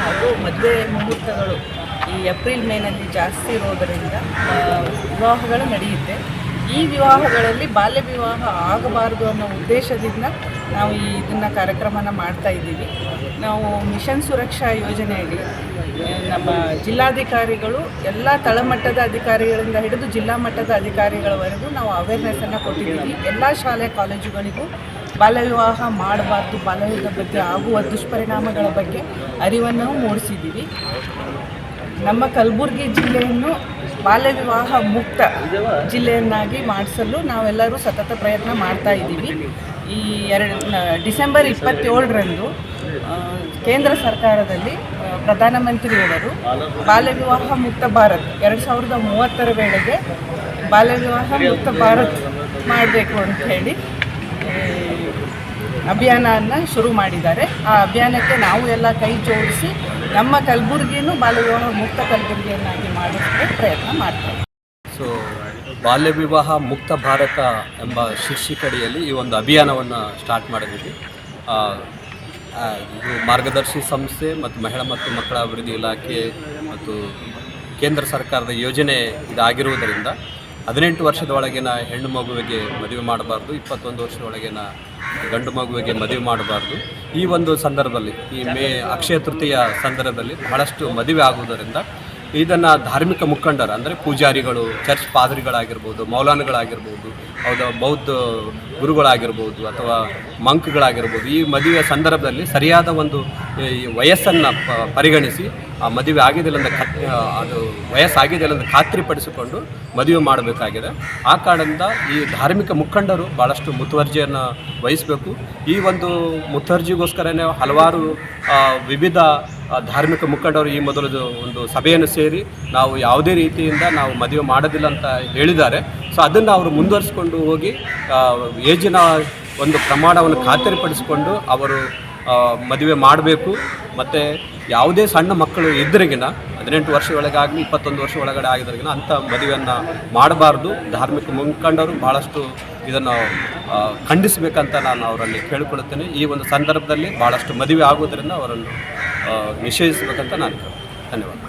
ಹಾಗೂ ಮದುವೆ ಮುಹೂರ್ತಗಳು ಈ ಏಪ್ರಿಲ್ ಮೇನಲ್ಲಿ ಜಾಸ್ತಿ ಇರೋದರಿಂದ ವಿವಾಹಗಳು ನಡೆಯುತ್ತೆ. ಈ ವಿವಾಹಗಳಲ್ಲಿ ಬಾಲ್ಯ ವಿವಾಹ ಆಗಬಾರದು ಅನ್ನೋ ಉದ್ದೇಶದಿಂದ ನಾವು ಈ ಇದನ್ನು ಕಾರ್ಯಕ್ರಮನ ಮಾಡ್ತಾ ಇದ್ದೀವಿ. ನಾವು ಮಿಷನ್ ಸುರಕ್ಷಾ ಯೋಜನೆಯಲ್ಲಿ ನಮ್ಮ ಜಿಲ್ಲಾಧಿಕಾರಿಗಳು ಎಲ್ಲ ತಳಮಟ್ಟದ ಅಧಿಕಾರಿಗಳಿಂದ ಹಿಡಿದು ಜಿಲ್ಲಾ ಮಟ್ಟದ ಅಧಿಕಾರಿಗಳವರೆಗೂ ನಾವು ಅವೇರ್ನೆಸ್ಸನ್ನು ಕೊಟ್ಟಿದ್ದೀವಿ. ಎಲ್ಲ ಶಾಲೆ, ಕಾಲೇಜುಗಳಿಗೂ ಬಾಲ್ಯ ವಿವಾಹ ಮಾಡಬಾರ್ದು, ಬಾಲ್ಯದ ಬಗ್ಗೆ ಆಗುವ ದುಷ್ಪರಿಣಾಮಗಳ ಬಗ್ಗೆ ಅರಿವನ್ನು ಮೂಡಿಸಿದ್ದೀವಿ. ನಮ್ಮ ಕಲಬುರಗಿ ಜಿಲ್ಲೆಯನ್ನು ಬಾಲ್ಯವಿವಾಹ ಮುಕ್ತ ಜಿಲ್ಲೆಯನ್ನಾಗಿ ಮಾಡಿಸಲು ನಾವೆಲ್ಲರೂ ಸತತ ಪ್ರಯತ್ನ ಮಾಡ್ತಾ ಇದ್ದೀವಿ. ಈ ಎರಡು ಡಿಸೆಂಬರ್ ಇಪ್ಪತ್ತೇಳರಂದು ಕೇಂದ್ರ ಸರ್ಕಾರದಲ್ಲಿ ಪ್ರಧಾನಮಂತ್ರಿಯವರು ಬಾಲ್ಯವಿವಾಹ ಮುಕ್ತ ಭಾರತ್ ಎರಡು ಸಾವಿರದ ಮೂವತ್ತರ ವೇಳೆಗೆ ಬಾಲ್ಯವಿವಾಹ ಮುಕ್ತ ಭಾರತ್ ಮಾಡಬೇಕು ಅಂತ ಹೇಳಿ ಅಭಿಯಾನವನ್ನು ಶುರು ಮಾಡಿದ್ದಾರೆ. ಆ ಅಭಿಯಾನಕ್ಕೆ ನಾವು ಎಲ್ಲ ಕೈ ಜೋಡಿಸಿ ನಮ್ಮ ಕಲಬುರಗಿಯನ್ನು ಬಾಲ್ಯವಿವಾಹ ಮುಕ್ತ ಕಲಬುರಗಿಯನ್ನಾಗಿ ಮಾಡೋಕ್ಕೆ ಪ್ರಯತ್ನ ಮಾಡ್ತೇವೆ. ಸೊ ಬಾಲ್ಯ ವಿವಾಹ ಮುಕ್ತ ಭಾರತ ಎಂಬ ಶೀರ್ಷಿಕಡಿಯಲ್ಲಿ ಈ ಒಂದು ಅಭಿಯಾನವನ್ನು ಸ್ಟಾರ್ಟ್ ಆ, ಇದು ಮಾರ್ಗದರ್ಶಿ ಸಂಸ್ಥೆ ಮತ್ತು ಮಹಿಳಾ ಮತ್ತು ಮಕ್ಕಳ ಅಭಿವೃದ್ಧಿ ಇಲಾಖೆ ಮತ್ತು ಕೇಂದ್ರ ಸರ್ಕಾರದ ಯೋಜನೆ ಇದಾಗಿರುವುದರಿಂದ ಹದಿನೆಂಟು ವರ್ಷದ ಒಳಗಿನ ಹೆಣ್ಣು ಮಗುವಿಗೆ ಮದುವೆ ಮಾಡಬಾರ್ದು, ಇಪ್ಪತ್ತೊಂದು ವರ್ಷದ ಒಳಗಿನ ಗಂಡು ಮಗುವಿಗೆ ಮದುವೆ ಮಾಡಬಾರ್ದು. ಈ ಒಂದು ಸಂದರ್ಭದಲ್ಲಿ, ಈ ಮೇ ಅಕ್ಷಯ ತೃತೀಯ ಸಂದರ್ಭದಲ್ಲಿ ಬಹಳಷ್ಟು ಮದುವೆ ಆಗುವುದರಿಂದ ಇದನ್ನು ಧಾರ್ಮಿಕ ಮುಖಂಡರು, ಅಂದರೆ ಪೂಜಾರಿಗಳು, ಚರ್ಚ್ ಪಾದರಿಗಳಾಗಿರ್ಬೋದು, ಮೌಲಾನಗಳಾಗಿರ್ಬೋದು, ಹೌದು, ಬೌದ್ಧ ಗುರುಗಳಾಗಿರ್ಬೋದು ಅಥವಾ ಮಂಕ್ಗಳಾಗಿರ್ಬೋದು, ಈ ಮದುವೆಯ ಸಂದರ್ಭದಲ್ಲಿ ಸರಿಯಾದ ಒಂದು, ಈ ವಯಸ್ಸನ್ನು ಪರಿಗಣಿಸಿ ಆ ಮದುವೆ ಆಗಿದೆ ಅಂತ ಅದು ವಯಸ್ಸಾಗಿದೆಯಲ್ಲ ಅಂತ ಖಾತ್ರಿಪಡಿಸಿಕೊಂಡು ಮದುವೆ ಮಾಡಬೇಕಾಗಿದೆ. ಆ ಕಾರಣದಿಂದ ಈ ಧಾರ್ಮಿಕ ಮುಖಂಡರು ಭಾಳಷ್ಟು ಮುತುವರ್ಜಿಯನ್ನು ವಹಿಸಬೇಕು. ಈ ಒಂದು ಮುತುವರ್ಜಿಗೋಸ್ಕರನೇ ಹಲವಾರು ವಿವಿಧ ಧಾರ್ಮಿಕ ಮುಖಂಡರು ಈ ಮೊದಲದು ಒಂದು ಸಭೆಯನ್ನು ಸೇರಿ ನಾವು ಯಾವುದೇ ರೀತಿಯಿಂದ ನಾವು ಮದುವೆ ಮಾಡೋದಿಲ್ಲ ಅಂತ ಹೇಳಿದ್ದಾರೆ. ಸೊ ಅದನ್ನು ಅವರು ಮುಂದುವರಿಸಿಕೊಂಡು ಹೋಗಿ ಏಜಿನ ಒಂದು ಪ್ರಮಾಣವನ್ನು ಖಾತರಿಪಡಿಸಿಕೊಂಡು ಅವರು ಮದುವೆ ಮಾಡಬೇಕು. ಮತ್ತು ಯಾವುದೇ ಸಣ್ಣ ಮಕ್ಕಳು ಇದ್ದರಿಗಿನ ಹದಿನೆಂಟು ವರ್ಷ ಒಳಗಾಗಲಿ, ಇಪ್ಪತ್ತೊಂದು ವರ್ಷ ಒಳಗಡೆ ಆಗಿದ್ರಿಗಿನ ಅಂಥ ಮದುವೆಯನ್ನು ಮಾಡಬಾರ್ದು. ಧಾರ್ಮಿಕ ಮುಖಂಡರು ಭಾಳಷ್ಟು ಇದನ್ನು ಖಂಡಿಸಬೇಕಂತ ನಾನು ಅವರಲ್ಲಿ ಕೇಳಿಕೊಳ್ಳುತ್ತೇನೆ. ಈ ಒಂದು ಸಂದರ್ಭದಲ್ಲಿ ಭಾಳಷ್ಟು ಮದುವೆ ಆಗೋದರಿಂದ ಅವರನ್ನು ನಿಷೇಧಿಸಬೇಕಂತ ನಾನು ಧನ್ಯವಾದ